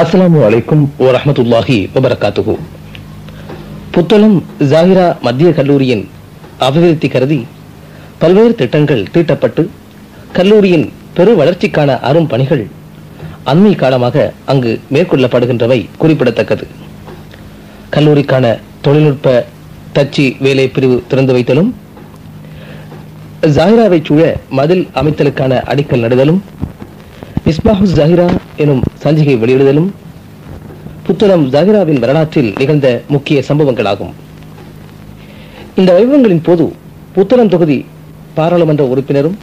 அஸ்ஸலாமு அலைக்கும் வரஹ்மத்துல்லாஹி வபரகாத்துகு புத்தளம் ஜாகிரா மத்திய கல்லூரியின் அபிவிருத்தி கருதி பல்வேறு திட்டங்கள் தீட்டப்பட்டு கல்லூரியின் பெரு வளர்ச்சிக்கான அரும் பணிகள் அண்மை காலமாக அங்கு மேற்கொள்ளப்படுகின்றவை குறிப்பிடத்தக்கது. கல்லூரிக்கான தொழில்நுட்ப தச்சு வேலை பிரிவு திறந்து வைத்தலும் ஜாகிராவை சூழ மதில் அமைத்தலுக்கான அடிக்கல் நடுதலும் மிஸ்பாஹு ஜாகிரா எனும் சஞ்சிகை வெளியிடுதலும் புத்தளம் ஜாகிராவின் வரலாற்றில் நிகழ்ந்த முக்கிய சம்பவங்களாகும். இந்த வைபவங்களின் போது புத்தளம் தொகுதி பாராளுமன்ற உறுப்பினரும்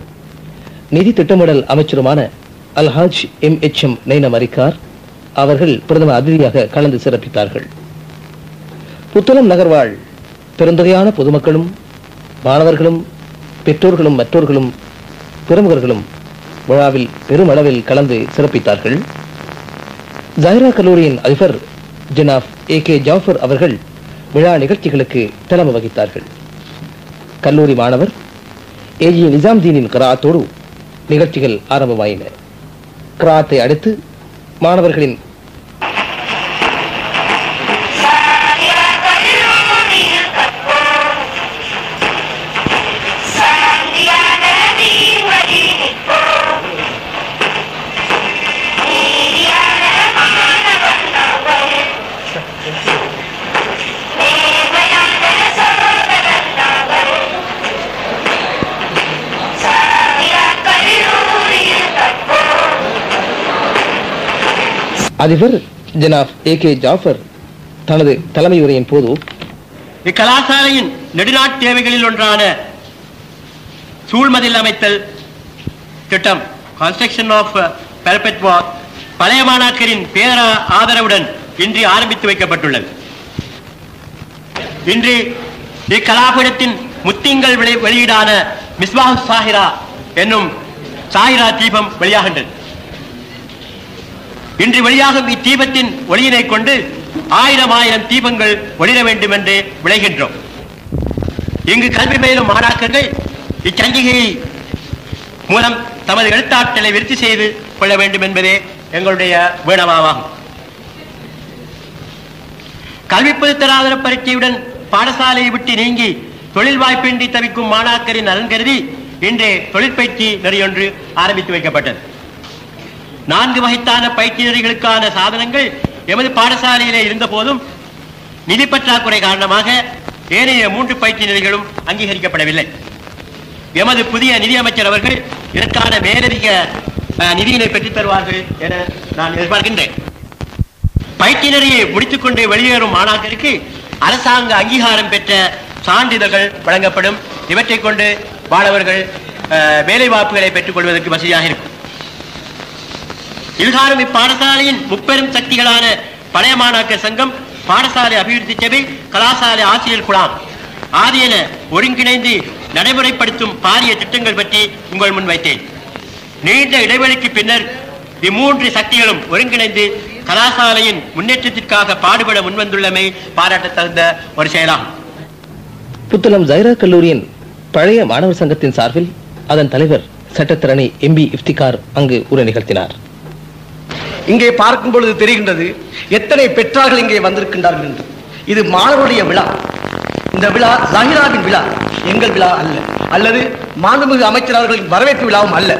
நிதி திட்டமிடல் அமைச்சருமான Alhaj M H M Nainam Arikkar அவர்கள் பிரதம அதிதியாக கலந்து சிறப்பித்தார்கள். புத்தளம் நகர்வாழ் பெருந்தொகையான பொதுமக்களும் மாணவர்களும் பெற்றோர்களும் மற்றோர்களும் பிரமுகர்களும் விழாவில் பெருமளவில் கலந்து சிறப்பித்தார்கள். ஜாகிரா கல்லூரியின் அதிபர் ஜனாப் ஏ கே ஜாஃபர் அவர்கள் விழா நிகழ்ச்சிகளுக்கு தலைமை வகித்தார்கள். கல்லூரி மாணவர் ஏஜி நிசாம்தீனின் கராத்தோடு நிகழ்ச்சிகள் ஆரம்பமாயின. கிராத்தை அடுத்து மாணவர்களின் அதிபர் ஜனாப் ஏ கே ஜாஃபர் தனது தலைமை உரையின் போது இக்கலாசாலையின் நெடுநாட் தேவைகளில் ஒன்றான சூழ்மதில் அமைத்தல் திட்டம் கன்ஸ்ட்ரக்ஷன் ஆஃப் பெரபெட் வாக் பழைய மாணாக்கரின் பேர ஆதரவுடன் இன்று ஆரம்பித்து வைக்கப்பட்டுள்ளது. இன்று இக்கலாபீடத்தின் முத்திங்கள் வெளியீடான மிஸ்வாஹ் சாஹிரா என்னும் சாஹிரா தீபம் வெளியாகின்றது. இன்று வெளியாகும் இத்தீபத்தின் ஒளியினை கொண்டு ஆயிரம் ஆயிரம் தீபங்கள் ஒளிர வேண்டும் என்று விளைகின்றோம். இங்கு கல்வி பயிலும் மாணாக்கர்கள் இச்சஞ்சிகையை மூலம் தமது எழுத்தாற்றலை விருத்தி செய்து கொள்ள வேண்டும் என்பதே எங்களுடைய வேணமாகும் கல்வி பொதுத்தராதர பரீட்சையுடன் பாடசாலையை விட்டு நீங்கி தொழில் வாய்ப்பின்றி தவிக்கும் மாணாக்கரின் நலன் கருதி இன்றே தொழிற்பயிற்சி நெறியொன்று ஆரம்பித்து வைக்கப்பட்டது. நான்கு வகைத்தான பயிற்சி நெறிகளுக்கான சாதனங்கள் எமது பாடசாலையிலே இருந்த போதும் நிதி பற்றாக்குறை காரணமாக ஏனைய மூன்று பயிற்சி நெறிகளும் அங்கீகரிக்கப்படவில்லை. எமது புதிய நிதியமைச்சர் அவர்கள் இதற்கான மேலதிக அஹ், நிதியினை பெற்றுத் தருவார்கள் என நான் எதிர்பார்க்கின்றேன். பயிற்சி நெறியை முடித்துக்கொண்டு வெளியேறும் மாணாக்கருக்கு அரசாங்க அங்கீகாரம் பெற்ற சான்றிதழ்கள் வழங்கப்படும். இவற்றைக் கொண்டு மாணவர்கள் அஹ், வேலை வாய்ப்புகளை பெற்றுக் கொள்வதற்கு வசதியாக இருக்கும். இதுகாலம் இப்பாடசாலையின் முப்பெரும் சக்திகளான பழைய மாணாக்கர் சங்கம் பாடசாலை அபிவிருத்தி சபை கலாசாலை ஆசிரியர் குழாம். ஆகியன ஒருங்கிணைந்து நடைமுறைப்படுத்தும் பாரிய திட்டங்கள் பற்றி உங்கள் முன் வைத்தேன். நீண்ட இடைவெளிக்கு பின்னர் இம்மூன்று சக்திகளும் ஒருங்கிணைந்து கலாசாலையின் முன்னேற்றத்திற்காக பாடுபட முன்வந்துள்ளமை பாராட்டத் தகுந்த ஒரு செயலாகும். புத்தளம் ஜைரா கல்லூரியின் பழைய மாணவர் சங்கத்தின் சார்பில் அதன் தலைவர் சட்டத்திறனை எம்பி இஃப்திகார் அங்கு உரை நிகழ்த்தினார். இங்கே பார்க்கும் பொழுது தெரிகின்றது எத்தனை பெற்றார்கள் இங்கே வந்திருக்கின்றார்கள் என்று. இது மாணவருடைய விழா. இந்த விழா ஜஹிராவின் விழா. எங்கள் விழா அல்ல. அல்லது மாண்புமிகு அமைச்சரவர்களின் வரவேற்பு விழாவும் அல்ல.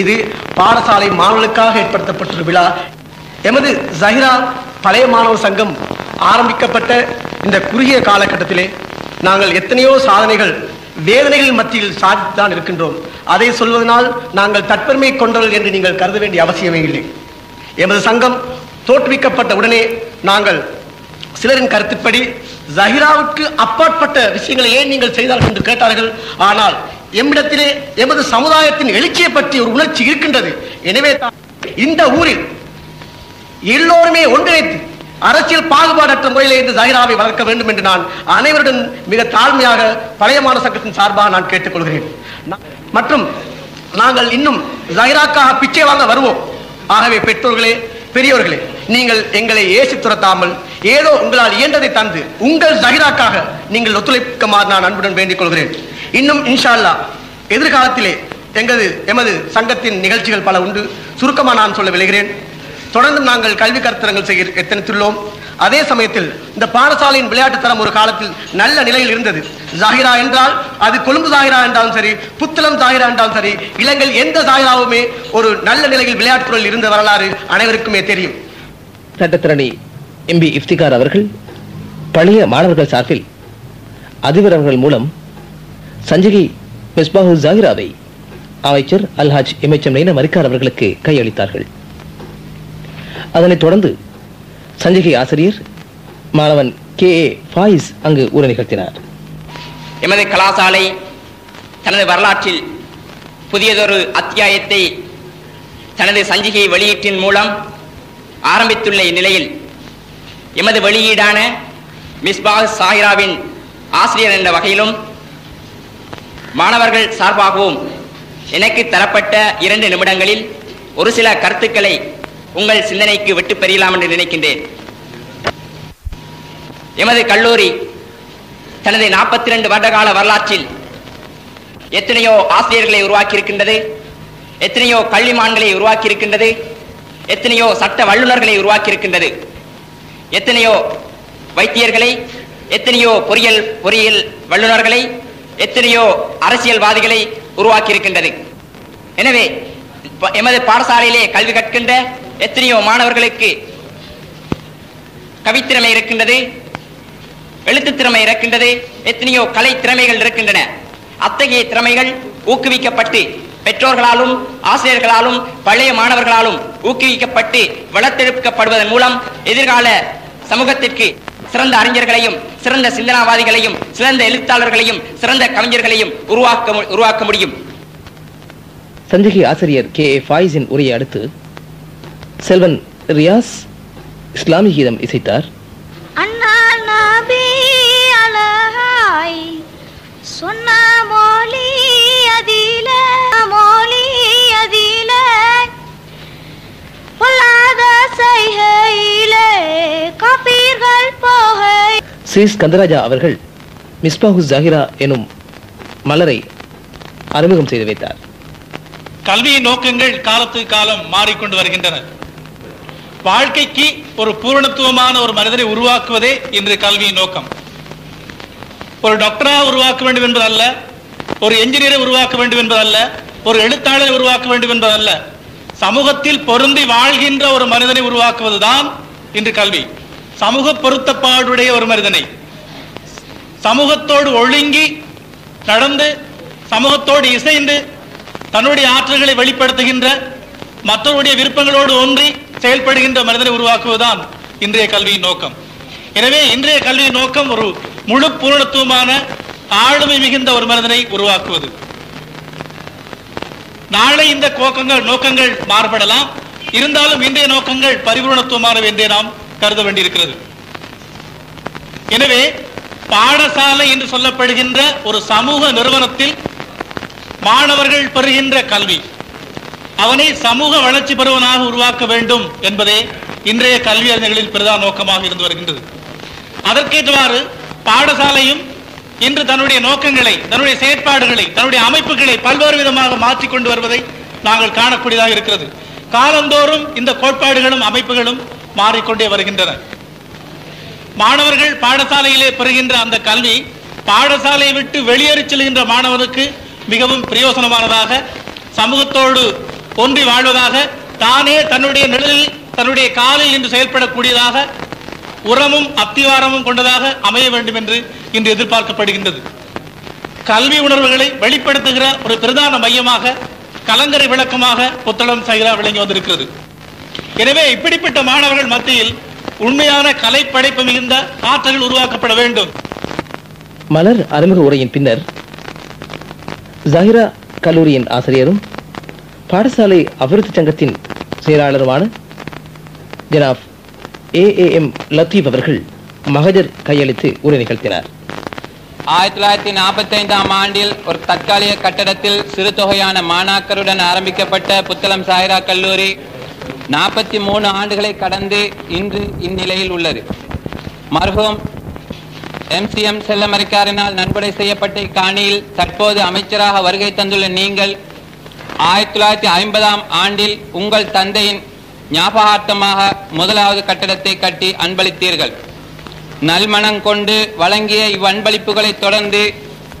இது பாடசாலை மாணவர்களுக்காக ஏற்படுத்தப்பட்ட விழா. எமது ஜஹிரா பழைய மாணவர் சங்கம் ஆரம்பிக்கப்பட்ட இந்த குறுகிய காலகட்டத்திலே நாங்கள் எத்தனையோ சாதனைகள் வேதனைகள் மத்தியில் சாதித்துதான் இருக்கின்றோம். அதை சொல்வதனால் நாங்கள் தற்பெருமை கொண்டவர்கள் என்று நீங்கள் கருத வேண்டிய அவசியமே இல்லை. எமது சங்கம் தோற்றுவிக்கப்பட்ட உடனே நாங்கள் சிலரின் கருத்துப்படி ஜஹிராவுக்கு அப்பாற்பட்ட விஷயங்களை ஏன் நீங்கள் செய்தார்கள் என்று கேட்டார்கள். ஆனால் எம்மிடத்திலே எமது சமுதாயத்தின் எழுச்சியை பற்றி ஒரு உணர்ச்சி இருக்கின்றது. எனவே தான் இந்த ஊரில் எல்லோருமே ஒன்றிணைத்து அரசியல் பாகுபாடற்ற முறையிலே இந்த ஜஹிராவை வளர்க்க வேண்டும் என்று நான் அனைவருடன் மிக தாழ்மையாக பழைய மாணவ சங்கத்தின் சார்பாக நான் கேட்டுக்கொள்கிறேன். மற்றும் நாங்கள் இன்னும் ஜஹிராக்காக பிச்சை வாங்க வருவோம். ஆகவே பெற்றோர்களே பெரியவர்களே நீங்கள் எங்களை ஏசி துரத்தாமல் ஏதோ உங்களால் இயன்றதை தந்து உங்கள் ஜகிராக்காக நீங்கள் ஒத்துழைக்குமாறு நான் அன்புடன் வேண்டிக் கொள்கிறேன். இன்னும் இன்ஷா எதிர்காலத்திலே எங்களது எமது சங்கத்தின் நிகழ்ச்சிகள் பல உண்டு. சுருக்கமாக நான் சொல்ல விளைகிறேன் தொடர்ந்து நாங்கள் கல்வி கருத்தரங்கள் செய்ய எத்தனைத்துள்ளோம். அதே சமயத்தில் இந்த பாடசாலையின் விளையாட்டு தரம் ஒரு காலத்தில் நல்ல நிலையில் இருந்தது. ஜாகிரா என்றால் அது கொழும்பு ஜாகிரா என்றாலும் சரி புத்தளம் ஜாகிரா என்றாலும் சரி இலங்கையில் எந்த ஜாகிராவுமே ஒரு நல்ல நிலையில் விளையாட்டு துறையில் இருந்த வரலாறு அனைவருக்குமே தெரியும். சட்டத்திரணி எம்பி இஃப்திகார் அவர்கள் பழைய மாணவர்கள் சார்பில் அதிபர் அவர்கள் மூலம் சஞ்சகி மிஸ்பாஹு ஜாகிராவை அமைச்சர் அல்ஹாஜ் எம்எச்எம் நைன மரிக்கார் அவர்களுக்கு கையளித்தார்கள். அதனைத் தொடர்ந்து சஞ்சிகை ஆசிரியர் மாணவன் கே. ஏ. ஃபாயிஸ் அங்கு உரை நிகழ்த்தினார். எமது கலாசாலை தனது வரலாற்றில் புதியதொரு அத்தியாயத்தை தனது சஞ்சிகை வெளியீட்டின் மூலம் ஆரம்பித்துள்ள இந்நிலையில் எமது வெளியீடான மிஸ்பா சாஹிராவின் ஆசிரியர் என்ற வகையிலும் மாணவர்கள் சார்பாகவும் எனக்கு தரப்பட்ட இரண்டு நிமிடங்களில் ஒரு சில கருத்துக்களை உங்கள் சிந்தனைக்கு விட்டு பெறலாம் என்று நினைக்கின்றேன். எமது கல்லூரி தனது நாற்பத்தி ரெண்டு வருடகால வரலாற்றில் எத்தனையோ ஆசிரியர்களை உருவாக்கி இருக்கின்றது எத்தனையோ கல்விமான்களை உருவாக்கி இருக்கின்றது எத்தனையோ சட்ட வல்லுநர்களை உருவாக்கி இருக்கின்றது எத்தனையோ வைத்தியர்களை எத்தனையோ பொறியியல் பொறியியல் வல்லுநர்களை எத்தனையோ அரசியல்வாதிகளை உருவாக்கி இருக்கின்றது எனவே எமது பாடசாலையிலே கல்வி கற்கின்ற எத்தனையோ மாணவர்களுக்கு கவித்திறமை இருக்கின்றது எழுத்து திறமை இருக்கின்றது எத்தனையோ கலை திறமைகள் இருக்கின்றன. அத்தகைய திறமைகள் ஊக்குவிக்கப்பட்டு பெற்றோர்களாலும் ஆசிரியர்களாலும் பழைய மாணவர்களாலும் ஊக்குவிக்கப்பட்டு வளர்த்தெடுக்கப்படுவதன் மூலம் எதிர்கால சமூகத்திற்கு சிறந்த அறிஞர்களையும் சிறந்த சிந்தனாவாதிகளையும் சிறந்த எழுத்தாளர்களையும் சிறந்த கவிஞர்களையும் உருவாக்க உருவாக்க முடியும். சஞ்சகி ஆசிரியர் கே ஏ ஃபாய்ஸின் உரையை அடுத்து செல்வன் ரியாஸ் இஸ்லாமிய கீதம் இசைத்தார். அண்ணா நபி அழகாய் சொன்ன மொழி அதில மொழி அதில. பொல்லாத செய்கையிலே கபீர்கள் போகை. சி. ஸ்கந்தராஜா அவர்கள் மிஸ்பாஹு ஜாகிரா எனும் மலரை அறிமுகம் செய்து வைத்தார். கல்வியின் நோக்கங்கள் காலத்துக்கு காலம் மாறிக்கொண்டு வருகின்றன. வாழ்க்கைக்கு ஒரு பூரணத்துவமான ஒரு மனிதனை உருவாக்குவதே இன்று கல்வியின் நோக்கம். ஒரு டாக்டரா உருவாக்க வேண்டும் என்பதல்ல ஒரு என்ஜினியரை உருவாக்க வேண்டும் என்பதல்ல ஒரு எழுத்தாளரை உருவாக்க வேண்டும் என்பதல்ல. சமூகத்தில் பொருந்தி வாழ்கின்ற ஒரு மனிதனை உருவாக்குவதுதான் இன்று கல்வி. சமூக பொருத்தப்பாடுடைய ஒரு மனிதனை. சமூகத்தோடு ஒழுங்கி நடந்து சமூகத்தோடு இசைந்து தன்னுடைய ஆற்றல்களை வெளிப்படுத்துகின்ற மற்றவருடைய விருப்பங்களோடு ஒன்றி செயல்படுகின்ற மனிதனை உருவாக்குவதுதான் இன்றைய கல்வியின் நோக்கம். எனவே இன்றைய கல்வியின் நோக்கம் ஒரு முழு பூரணத்துவமான ஆளுமை மிகுந்த ஒரு மனிதனை உருவாக்குவது. நாளை இந்த கோக்கங்கள் நோக்கங்கள் மாறுபடலாம். இருந்தாலும் இன்றைய நோக்கங்கள் பரிபூர்ணத்துவமானவை என்றே நாம் கருத வேண்டியிருக்கிறது. எனவே பாடசாலை என்று சொல்லப்படுகின்ற ஒரு சமூக நிறுவனத்தில் மாணவர்கள் பெறுகின்ற கல்வி அவனை சமூக வளர்ச்சி பெறுவனாக உருவாக்க வேண்டும் என்பதே இன்றைய கல்வி அறிஞர்களின் பிரதான நோக்கமாக இருந்து வருகின்றது. அதற்கேற்றவாறு பாடசாலையும் இன்று தன்னுடைய நோக்கங்களை தன்னுடைய செயற்பாடுகளை தன்னுடைய அமைப்புகளை பல்வேறு விதமாக மாற்றிக்கொண்டு வருவதை நாங்கள் காணக்கூடியதாக இருக்கிறது. காலந்தோறும் இந்த கோட்பாடுகளும் அமைப்புகளும் மாறிக்கொண்டே வருகின்றன. மாணவர்கள் பாடசாலையிலே பெறுகின்ற அந்த கல்வி பாடசாலையை விட்டு வெளியேறி செல்கின்ற மாணவனுக்கு மிகவும் பிரயோசனமானதாக சமூகத்தோடு தோன்றி வாழ்வதாக தானே தன்னுடைய நிழலில் தன்னுடைய காலில் இன்று செயல்படக்கூடியதாக உரமும் அத்திவாரமும் கொண்டதாக அமைய வேண்டும் என்று இன்று எதிர்பார்க்கப்படுகின்றது. கல்வி உணர்வுகளை வெளிப்படுத்துகிற ஒரு பிரதான மையமாக கலங்கரை விளக்கமாக புத்தளம் சைரா விளங்கி வந்திருக்கிறது. எனவே இப்படிப்பட்ட மாணவர்கள் மத்தியில் உண்மையான கலை படைப்பு மிகுந்த ஆற்றல்கள் உருவாக்கப்பட வேண்டும். மலர் அறிமுக உரையின் பின்னர் ஜஹிரா கல்லூரியின் ஆசிரியரும் பாடசாலை அபிவிருத்தி சங்கத்தின் செயலாளருமான ஜனாப் எம் லத்தீப் அவர்கள் மகஜர் கையளித்து உரை நிகழ்த்தினார். ஆயிரத்தி தொள்ளாயிரத்தி நாற்பத்தி ஐந்தாம் ஆண்டில் ஒரு தற்காலிக கட்டடத்தில் சிறு தொகையான மாணாக்கருடன் ஆரம்பிக்கப்பட்ட புத்தளம் சாய்ரா கல்லூரி நாற்பத்தி மூணு ஆண்டுகளை கடந்து இன்று இந்நிலையில் உள்ளது. மர்ஹூம் எம்சிஎம் செல்லமரிக்காரினால் நன்கொடை செய்யப்பட்ட இக்காணியில் தற்போது அமைச்சராக வருகை தந்துள்ள நீங்கள் ஆயிரத்தி தொள்ளாயிரத்தி ஐம்பதாம் ஆண்டில் உங்கள் தந்தையின் ஞாபகார்த்தமாக முதலாவது கட்டடத்தை கட்டி அன்பளித்தீர்கள். நல்மனம் கொண்டு வழங்கிய இவ்வன்பளிப்புகளை தொடர்ந்து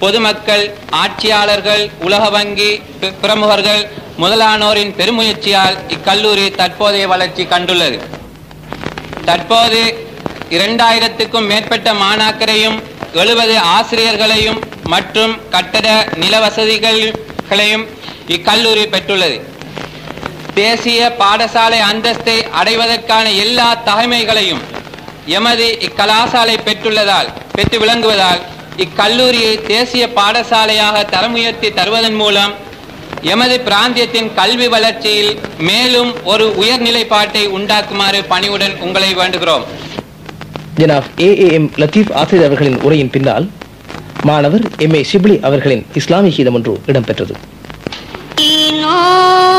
பொதுமக்கள் ஆட்சியாளர்கள் உலக வங்கி பிரமுகர்கள் முதலானோரின் பெருமுயற்சியால் இக்கல்லூரி தற்போதைய வளர்ச்சி கண்டுள்ளது. தற்போது இரண்டாயிரத்துக்கும் மேற்பட்ட மாணாக்கரையும் எழுபது ஆசிரியர்களையும் மற்றும் கட்டட நில வசதிகளையும் இக்கல்லூரி பெற்றுள்ளது. தேசிய பாடசாலை அந்தஸ்தை அடைவதற்கான எல்லா தகைமைகளையும் எமது இக்கலாசாலை பெற்றுள்ளதால் பெற்று விளங்குவதால் இக்கல்லூரியை தேசிய பாடசாலையாக தரமுயர்த்தி தருவதன் மூலம் எமது பிராந்தியத்தின் கல்வி வளர்ச்சியில் மேலும் ஒரு உயர்நிலைப்பாட்டை உண்டாக்குமாறு பணிவுடன் உங்களை வேண்டுகிறோம். ஜனாப் ஏஏஎம் லத்தீப் ஆசிரியர் அவர்களின் உரையின் பின்னால் மாணவர் எம் ஏ ஷிப்லி அவர்களின் இஸ்லாமிய கீதம் ஒன்று இடம்பெற்றது. no.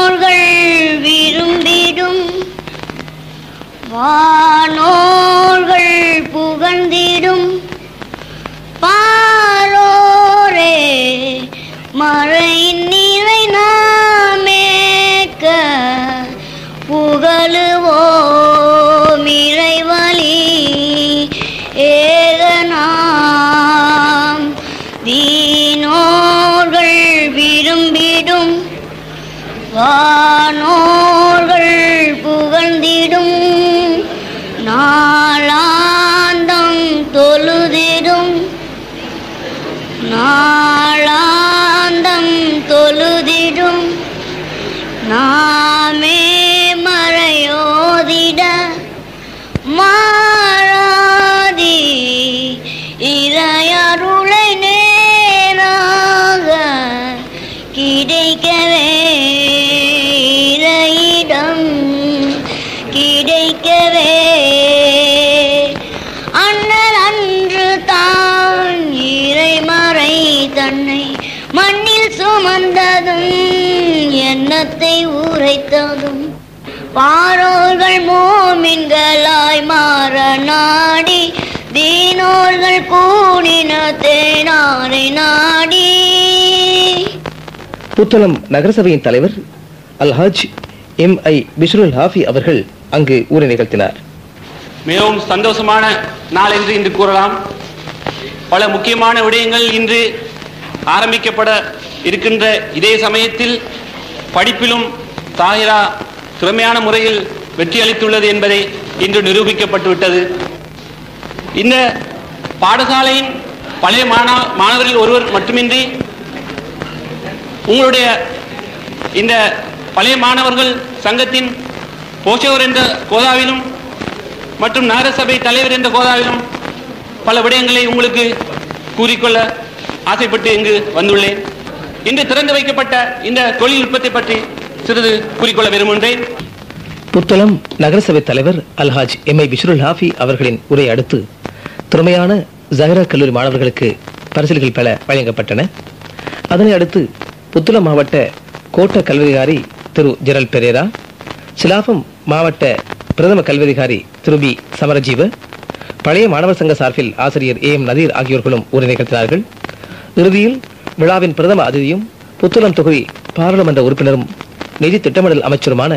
உரைத்ததும் பாரோர்கள் மோமின்களாய் மாற நாடி தீனோர்கள் கூடின தேனாரை நாடி. புத்தளம் நகரசபையின் தலைவர் அல்ஹாஜ் எம். ஐ. பிஷ்ருல் ஹாஃபி அவர்கள் அங்கு உரை நிகழ்த்தினார். மிகவும் சந்தோஷமான நாள் என்று இன்று கூறலாம். பல முக்கியமான விடயங்கள் இன்று ஆரம்பிக்கப்பட இருக்கின்ற இதே சமயத்தில் படிப்பிலும் தாகிரா திறமையான முறையில் வெற்றி அளித்துள்ளது என்பதை இன்று நிரூபிக்கப்பட்டுவிட்டது. இந்த பாடசாலையின் பழைய மாணவ மாணவர்கள் ஒருவர் மட்டுமின்றி உங்களுடைய இந்த பழைய மாணவர்கள் சங்கத்தின் போஷவர் என்ற கோதாவிலும் மற்றும் நகரசபை தலைவர் என்ற கோதாவிலும் பல விடயங்களை உங்களுக்கு கூறிக்கொள்ள ஆசைப்பட்டு இங்கு வந்துள்ளேன். இன்று திறந்து வைக்கப்பட்ட இந்த தொழில்நுட்பத்தை பற்றி சிறிது கூறிக்கொள்ள விரும்புகின்றேன். புத்தளம் நகரசபை தலைவர் அல்ஹாஜ் எம் ஐ பிஷ்ருல் ஹாஃபி அவர்களின் உரை அடுத்து திறமையான ஜஹரா கல்லூரி மாணவர்களுக்கு பரிசல்கள் பல வழங்கப்பட்டன. அதனை அடுத்து புத்தளம் மாவட்ட கோட்ட கல்வியதிகாரி திரு ஜெரல் பெரேரா சிலாபம் மாவட்ட பிரதம கல்வியதிகாரி திரு பி சமரஜீவ பழைய மாணவர் சங்க சார்பில் ஆசிரியர் ஏ எம் நதீர் ஆகியோர்களும் உரை நிகழ்த்தினார்கள். இறுதியில் விழாவின் பிரதம அதிதியும் புத்தளம் தொகுதி பாராளுமன்ற உறுப்பினரும் நிதி திட்டமிடல் அமைச்சருமான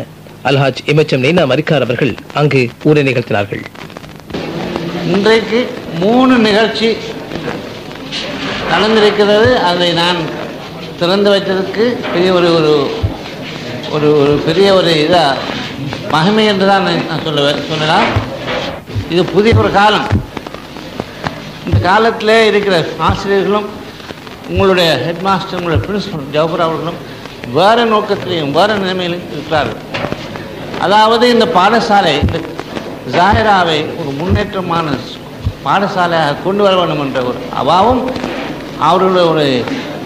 அல்ஹாஜ் இமச்சம் நெய்னா மரிக்கார் அவர்கள் அங்கு உரை நிகழ்த்தினார்கள். இன்றைக்கு மூணு நிகழ்ச்சி நடந்திருக்கிறது. அதை நான் திறந்து வைத்ததற்கு பெரிய ஒரு ஒரு ஒரு ஒரு பெரிய ஒரு இதாக மகிமை என்று தான் நான் சொல்லுவேன் சொல்லலாம். இது புதிய ஒரு காலம். இந்த காலத்தில் இருக்கிற ஆசிரியர்களும் உங்களுடைய ஹெட் மாஸ்டர் உங்களுடைய பிரின்சிபல் ஜவஹர் அவர்களும் வேறு நோக்கத்திலையும் வேறு நிலைமையிலும் இருக்கிறார்கள். அதாவது இந்த பாடசாலை இந்த ஜாஹிராவை ஒரு முன்னேற்றமான பாடசாலையாக கொண்டு வர வேண்டும் என்ற ஒரு அபாவம் அவர்களுடைய ஒரு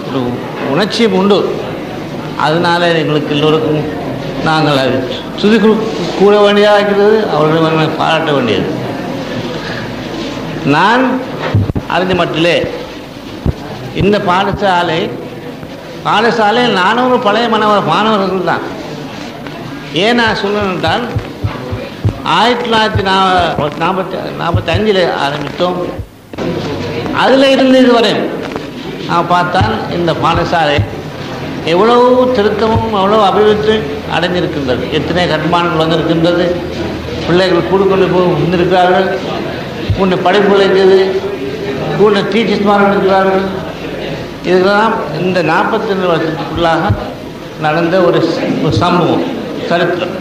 ஒரு உணர்ச்சியும் உண்டு. அதனால எங்களுக்கு எல்லோருக்கும் நாங்கள் அது சுதி கூட கூற வேண்டியதாக இருக்கிறது அவர்களை பாராட்ட வேண்டியது. நான் அறிஞ்ச மட்டிலே இந்த பாடசாலை பாடசாலை நானூறு பழைய மாணவர் மாணவர்கள் தான். ஏன் நான் சொல்லணுன்றால் ஆயிரத்தி தொள்ளாயிரத்தி நா நாற்பத்தி நாற்பத்தி அஞ்சில் ஆரம்பித்தோம். அதில் இருந்து இதுவரை நான் பார்த்தால் இந்த பாடசாலை எவ்வளவு திருத்தமும் அவ்வளோ அபிவிருத்தி அடைஞ்சிருக்கின்றது எத்தனை கட்டுமானங்கள் வந்திருக்கின்றது. பிள்ளைகள் கூடுகொண்டு போய் வந்திருக்கிறார்கள். உன்னை படிப்பு இருக்குது உன்னை டீச்சர்ஸ்மார்கள் இருக்கிறார்கள் இதெல்லாம் இந்த நாற்பத்தி ரெண்டு வருஷத்துக்குள்ளாக நடந்த ஒரு சம்பவம் சரித்திரம்.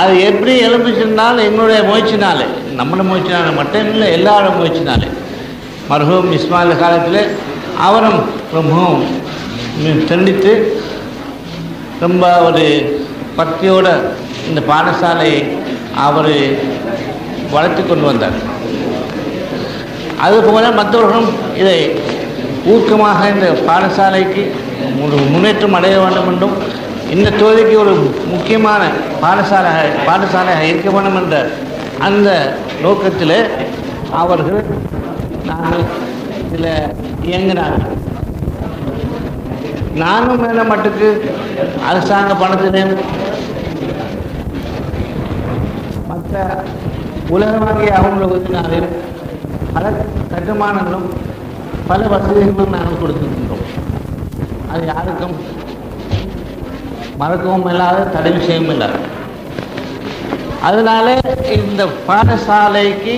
அது எப்படி எழுப்பிச்சிருந்தாலும் எங்களுடைய முயற்சினாலே நம்மளோட முயற்சினால மட்டும் இல்லை எல்லாரோட முயற்சினாலே மருகும் இஸ்மாயில் காலத்தில் அவரும் ரொம்பவும் தண்டித்து ரொம்ப ஒரு பக்தியோட இந்த பாடசாலையை அவர் வளர்த்து கொண்டு வந்தார். அதுபோல மற்றவர்களும் இதை ஊக்கமாக இந்த பாடசாலைக்கு ஒரு முன்னேற்றம் அடைய வேண்டும் என்றும் இந்த தொகுதிக்கு ஒரு முக்கியமான பாடசாலை பாடசாலையாக இருக்க வேண்டும் என்ற அந்த நோக்கத்தில் அவர்கள் நாங்கள் இதில் இயங்கினார்கள். நானும் மேல மட்டுக்கு அரசாங்க பணத்திலே மற்ற உலகமாகிய அவங்க உதவினாலும் பல கட்டுமானங்களும் பல வசதிகளும் நாங்கள் கொடுத்துருக்கின்றோம் அது யாருக்கும் மறக்கவும் இல்லாத தடை விஷயமும் இல்லாத. அதனால இந்த பாடசாலைக்கு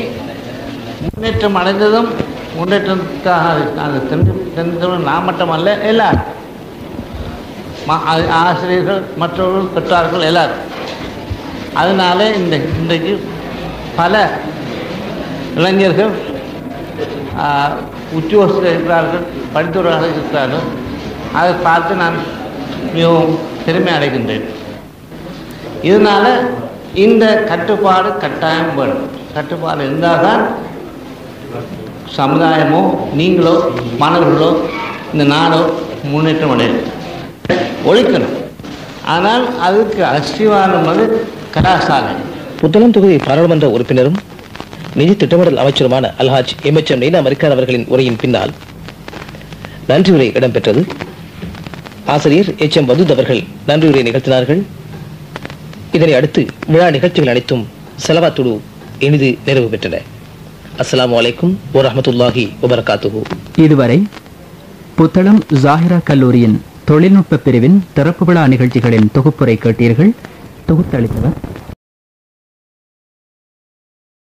முன்னேற்றம் அடைந்ததும் முன்னேற்றத்துக்காக நாங்கள் தெரிஞ்சு நான் நான் அல்ல எல்லாரும். ஆசிரியர்கள் மற்றவர்கள் பெற்றார்கள் எல்லாரும். அதனால இந்த இன்றைக்கு பல இளைஞர்கள் ஆஹ், உத்தியோகத்தில் இருக்கிறார்கள் படித்தவர்களாக இருக்கிறார்கள். அதை பார்த்து நான் மிகவும் பெருமை அடைகின்றேன். இதனால் இந்த கட்டுப்பாடு கட்டாயம் வேணும் கட்டுப்பாடு இருந்தால் தான் சமுதாயமோ நீங்களோ மாணவர்களோ இந்த நாடோ முன்னேற்றம் அடையும். ஒழிக்கணும். ஆனால் அதுக்கு அஸ்திவாரம் வந்து கலாசாலை. புத்தளம் தொகுதி பாராளுமன்ற உறுப்பினரும் நிதி திட்டமிடல் அமைச்சருமான அல்ஹாஜ் எம்எச்எம் நீனா மரிக்கார் அவர்களின் உரையின் பின்னால் நன்றி உரை இடம்பெற்றது. ஆசிரியர் எச் எம் வதூத் அவர்கள் நன்றி உரை நிகழ்த்தினார்கள். இதனை அடுத்து விழா நிகழ்ச்சிகள் அனைத்தும் செலவாத்துடு இனிது நிறைவு பெற்றன. அஸ்லாம் அலைக்கும் வரமத்துல்லாஹி வபரகாத்துகு இதுவரை புத்தளம் ஜாஹிரா கல்லூரியின் தொழில்நுட்ப பிரிவின் திறப்பு விழா நிகழ்ச்சிகளின் தொகுப்புரை கேட்டீர்கள். தொகுத்தளித்தவர்